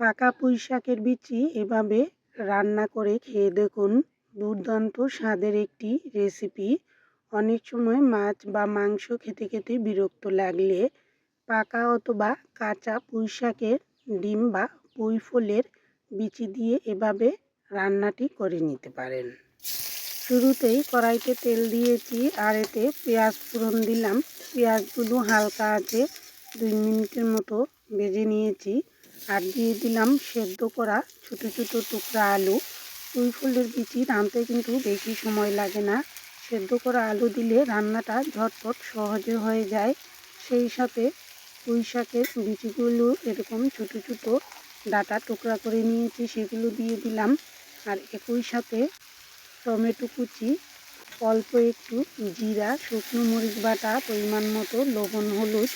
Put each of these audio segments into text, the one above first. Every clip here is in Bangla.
পাকা পুঁই শাকের বিচি এভাবে রান্না করে খেয়ে দেখুন। দুর্দান্ত স্বাদের একটি রেসিপি। অনেক সময় মাছ বা মাংস খেতে খেতে বিরক্ত লাগলে পাকা অথবা কাঁচা পুঁই শাকের ডিম বা পুঁই ফুলের বিচি দিয়ে এভাবে রান্নাটি করে নিতে পারেন। শুরুতেই কড়াইতে তেল দিয়েছি আর এতে পেঁয়াজ ফোড়ন দিলাম। পেঁয়াজগুলো হালকা আছে, দুই মিনিটের মতো ভেজে নিয়েছি। আর দিয়ে দিলাম সেদ্ধ করা ছোট ছোট টুকরা আলু। পুঁই ফুলের বিচি রাঁধতে কিন্তু বেশি সময় লাগে না। সেদ্ধ করা আলু দিলে রান্নাটা ঝটপট সহজে হয়ে যায়। সেই সাথে পুঁই শাকের বিচিগুলো এরকম ছোট ছোট ডাটা টুকরা করে নিয়েছি, সেগুলো দিয়ে দিলাম। আর একই সাথে টমেটো কুচি, অল্প একটু জিরা, শুকনো মরিচ বাটা, পরিমাণ মতো লবণ, হলুদ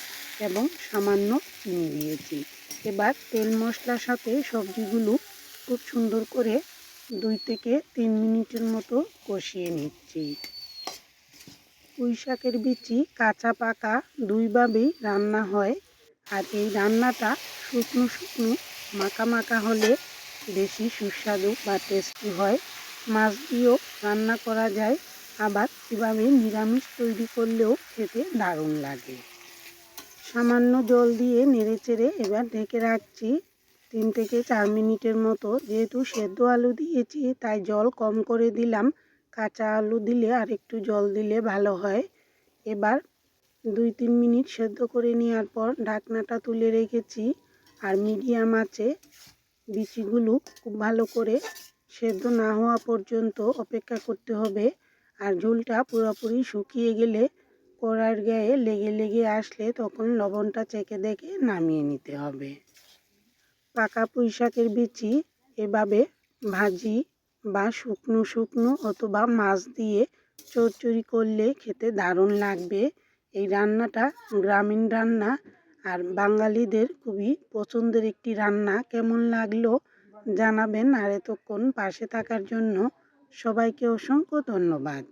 এবং সামান্য চিনি দিয়েছি। এবার তেল মশলার সাথে সবজিগুলো খুব সুন্দর করে দুই থেকে তিন মিনিটের মতো কষিয়ে নিচ্ছি। পুঁই শাকের বিচি কাঁচা পাকা দুইভাবেই রান্না হয় আর এই রান্নাটা শুকনো শুকনো, মাখা মাখা হলে বেশি সুস্বাদু বা টেস্টি হয়। মাছ দিয়েও রান্না করা যায়, আবার এভাবে নিরামিষ তৈরি করলেও খেতে দারুণ লাগে। সামান্য জল দিয়ে নেড়ে চেড়ে এবার ঢেকে রাখছি তিন থেকে চার মিনিটের মতো। যেহেতু সেদ্ধ আলু দিয়েছি, তাই জল কম করে দিলাম। কাঁচা আলু দিলে আর একটু জল দিলে ভালো হয়। এবার দুই তিন মিনিট সেদ্ধ করে নেওয়ার পর ঢাকনাটা তুলে রেখেছি আর মিডিয়াম আছে। বিচিগুলো খুব ভালো করে সেদ্ধ না হওয়া পর্যন্ত অপেক্ষা করতে হবে। আর ঝোলটা পুরোপুরি শুকিয়ে গেলে কড়াইয়ের গায়ে লেগে লেগে আসলে তখন লবণটা চেকে দেখে নামিয়ে নিতে হবে। পাকা পুঁই শাকের বিচি এভাবে ভাজি বা শুকনো শুকনো অথবা মাছ দিয়ে চচ্চড়ি করলে খেতে দারুণ লাগবে। এই রান্নাটা গ্রামীণ রান্না আর বাঙালিদের খুবই পছন্দের একটি রান্না। কেমন লাগল জানাবেন আর এতক্ষণ পাশে থাকার জন্য সবাইকে অসংখ্য ধন্যবাদ।